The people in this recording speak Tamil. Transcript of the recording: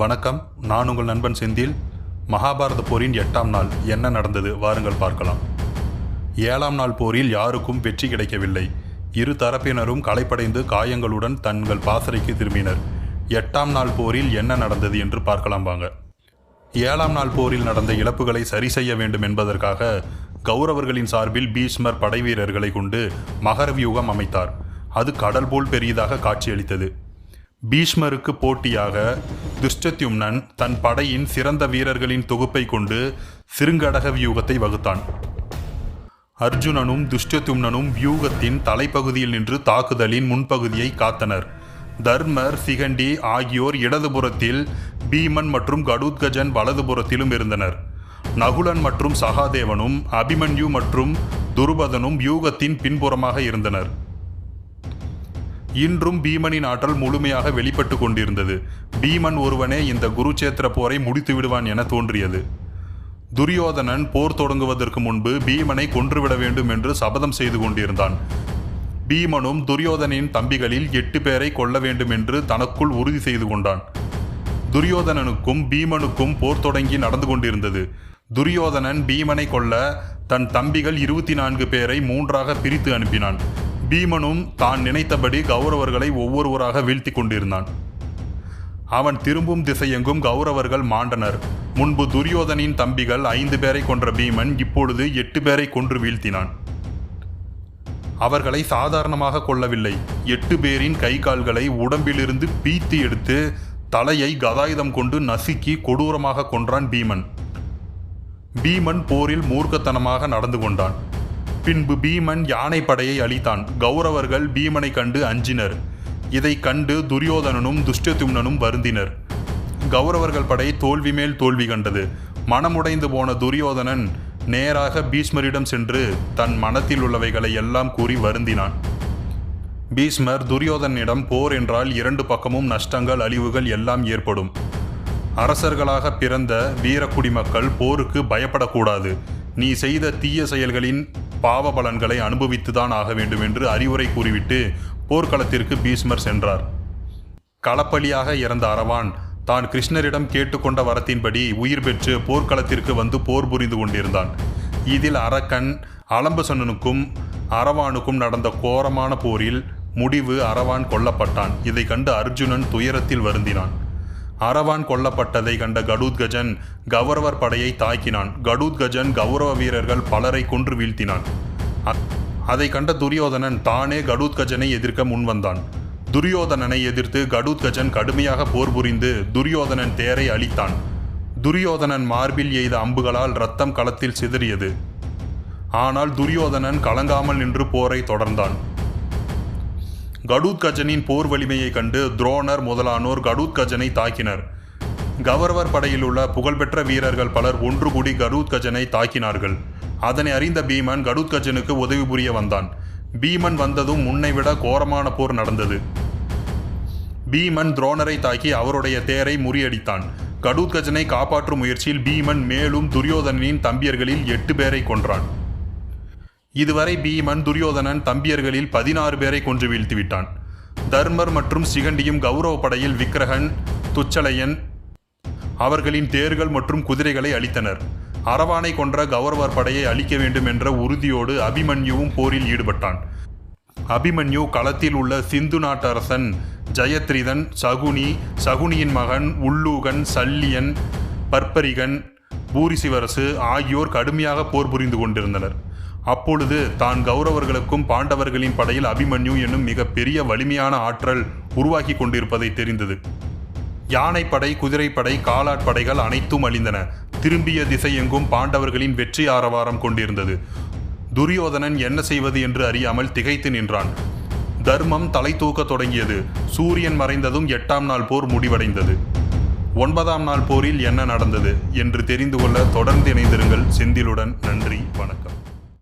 வணக்கம். நான் உங்கள் நண்பன் செந்தில். மகாபாரத போரின் எட்டாம் நாள். என்ன நடந்தது? வாருங்கள் பார்க்கலாம். ஏழாம் நாள் போரில் யாருக்கும் வெற்றி கிடைக்கவில்லை. இரு தரப்பினரும் களைப்படைந்து காயங்களுடன் தங்கள் பாசறைக்கு திரும்பினர். எட்டாம் நாள் போரில் என்ன நடந்தது என்று பார்க்கலாம் வாங்க. ஏழாம் நாள் போரில் நடந்த இழப்புகளை சரி செய்ய வேண்டும் என்பதற்காக கௌரவர்களின் சார்பில் பீஷ்மர் படைவீரர்களை கொண்டு மகரவியூகம் அமைத்தார். அது கடல் போல் பெரியதாக காட்சியளித்தது. பீஷ்மருக்கு போட்டியாக துஷ்டத்யும்னன் தன் படையின் சிறந்த வீரர்களின் தொகுப்பை கொண்டு சிறுங்கடக வியூகத்தை வகுத்தான். அர்ஜுனனும் துஷ்டத்யும்னனும் வியூகத்தின் தலைப்பகுதியில் நின்று தாக்குதலின் முன்பகுதியை காத்தனர். தர்மர் சிகண்டி ஆகியோர் இடதுபுறத்தில் பீமன் மற்றும் கடூத்கஜன் வலதுபுறத்திலும் இருந்தனர். நகுலன் மற்றும் சகாதேவனும் அபிமன்யு மற்றும் துருபதனும் வியூகத்தின் பின்புறமாக இருந்தனர். இன்றும் பீமனின் ஆற்றல் முழுமையாக வெளிப்பட்டு கொண்டிருந்தது. பீமன் ஒருவனே இந்த குருச்சேத்திர போரை முடித்து விடுவான் என தோன்றியது. துரியோதனன் போர் தொடங்குவதற்கு முன்பு பீமனை கொன்றுவிட வேண்டும் என்று சபதம் செய்து கொண்டிருந்தான். பீமனும் துரியோதனின் தம்பிகளில் எட்டு பேரை கொல்ல வேண்டும் என்று தனக்குள் உறுதி செய்து கொண்டான். துரியோதனனுக்கும் பீமனுக்கும் போர் தொடங்கி நடந்து கொண்டிருந்தது. துரியோதனன் பீமனை கொல்ல தன் தம்பிகள் இருபத்தி நான்கு பேரை மூன்றாக பிரித்து அனுப்பினான். பீமனும் தான் நினைத்தபடி கௌரவர்களை ஒவ்வொருவராக வீழ்த்தி கொண்டிருந்தான். அவன் திரும்பும் திசையெங்கும் கௌரவர்கள் மாண்டனர். முன்பு துரியோதனின் தம்பிகள் ஐந்து பேரை கொன்ற பீமன் இப்பொழுது எட்டு பேரை கொன்று வீழ்த்தினான். அவர்களை சாதாரணமாக கொள்ளவில்லை. எட்டு பேரின் கை கால்களை உடம்பிலிருந்து பீத்து எடுத்து தலையை கதாயுதம் கொண்டு நசுக்கி கொடூரமாக கொன்றான் பீமன். பீமன் போரில் மூர்க்கத்தனமாக நடந்து கொண்டான். பின்பு பீமன் யானை படையை அழித்தான். கௌரவர்கள் பீமனை கண்டு அஞ்சினர். இதை கண்டு துரியோதனனும் துஷ்டதும்னனும் வருந்தினர். கௌரவர்கள் படை தோல்வி மேல் தோல்வி கண்டது. மனமுடைந்து போன துரியோதனன் நேராக பீஷ்மரிடம் சென்று தன் மனத்தில் உள்ளவைகளை எல்லாம் கூறி வருந்தினான். பீஷ்மர் துரியோதனிடம் போர் என்றால் இரண்டு பக்கமும் நஷ்டங்கள் அழிவுகள் எல்லாம் ஏற்படும். அரசர்களாக பிறந்த வீரக்குடிமக்கள் போருக்கு பயப்படக்கூடாது. நீ செய்த தீய செயல்களின் பாவ பலன்களை அனுபவித்துதான் ஆக வேண்டும் என்று அறிவுரை கூறிவிட்டு போர்க்களத்திற்கு பீஷ்மர் சென்றார். களப்பலியாக இறந்த அரவான் தான் கிருஷ்ணரிடம் கேட்டுக்கொண்ட வரத்தின்படி உயிர் பெற்று போர்க்களத்திற்கு வந்து போர் புரிந்து கொண்டிருந்தான். இதில் அரக்கன் அலம்பசனனுக்கும் அரவானுக்கும் நடந்த கோரமான போரில் முடிவு அரவான் கொல்லப்பட்டான். இதை கண்டு அர்ஜுனன் துயரத்தில் வருந்தினான். அரவான் கொல்லப்பட்டதை கண்ட கடூத்கஜன் கௌரவர் படையை தாக்கினான். கடூத்கஜன் கௌரவ வீரர்கள் பலரை கொன்று வீழ்த்தினான். அ- அதை கண்ட துரியோதனன் தானே கடூத்கஜனை எதிர்க்க முன்வந்தான். துரியோதனனை எதிர்த்து கடூத்கஜன் கடுமையாக போர் புரிந்து துரியோதனன் தேரை அழித்தான். துரியோதனன் மார்பில் எய்த அம்புகளால் ரத்தம் களத்தில் சிதறியது. ஆனால் துரியோதனன் கலங்காமல் நின்று போரை தொடர்ந்தான். கடூத்கஜனின் போர் வலிமையை கண்டு துரோணர் முதலானோர் கடூத்கஜனை தாக்கினர். கவர்வர் படையில் உள்ள புகழ்பெற்ற வீரர்கள் பலர் ஒன்று கூடி கடூத்கஜனை தாக்கினார்கள். அதனை அறிந்த பீமன் கடூத்கஜனுக்கு உதவி புரிய வந்தான். பீமன் வந்ததும் முன்னை விட கோரமான போர் நடந்தது. பீமன் துரோணரை தாக்கி அவருடைய தேரை முறியடித்தான். கடூத்கஜனை காப்பாற்றும் முயற்சியில் பீமன் மேலும் துரியோதனனின் தம்பியர்களில் எட்டு பேரை கொன்றான். இதுவரை பீமன் துரியோதனன் தம்பியர்களில் பதினாறு பேரை கொன்று வீழ்த்திவிட்டான். தர்மர் மற்றும் சிகண்டியும் கௌரவ படையில் விக்கிரகன் துச்சலையன் அவர்களின் தேர்கள் மற்றும் குதிரைகளை அழித்தனர். அரவானை கொன்ற கௌரவர் படையை அழிக்க வேண்டும் என்ற உறுதியோடு அபிமன்யுவும் போரில் ஈடுபட்டான். அபிமன்யு களத்தில் உள்ள சிந்து நாட்டரசன் ஜெயத்ரிதன் சகுனி சகுனியின் மகன் உள்ளூகன் சல்லியன் பர்பரிகன் பூரிசிவரசு ஆகியோர் கடுமையாக போர் புரிந்து கொண்டிருந்தனர். அப்பொழுது தான் கௌரவர்களுக்கும் பாண்டவர்களின் படையில் அபிமன்யு என்னும் மிக பெரிய வலிமையான ஆற்றல் உருவாகி கொண்டிருப்பதை தெரிந்தது. யானைப்படை குதிரைப்படை காலாட்படைகள் அனைத்தும் அழிந்தன. திரும்பிய திசையெங்கும் பாண்டவர்களின் வெற்றி ஆரவாரம் கொண்டிருந்தது. துரியோதனன் என்ன செய்வது என்று அறியாமல் திகைத்து நின்றான். தர்மம் தலை தூக்கத் தொடங்கியது. சூரியன் மறைந்ததும் எட்டாம் நாள் போர் முடிவடைந்தது. ஒன்பதாம் நாள் போரில் என்ன நடந்தது என்று தெரிந்து கொள்ள தொடர்ந்து இணைந்திருங்கள். செந்திலுடன் நன்றி வணக்கம்.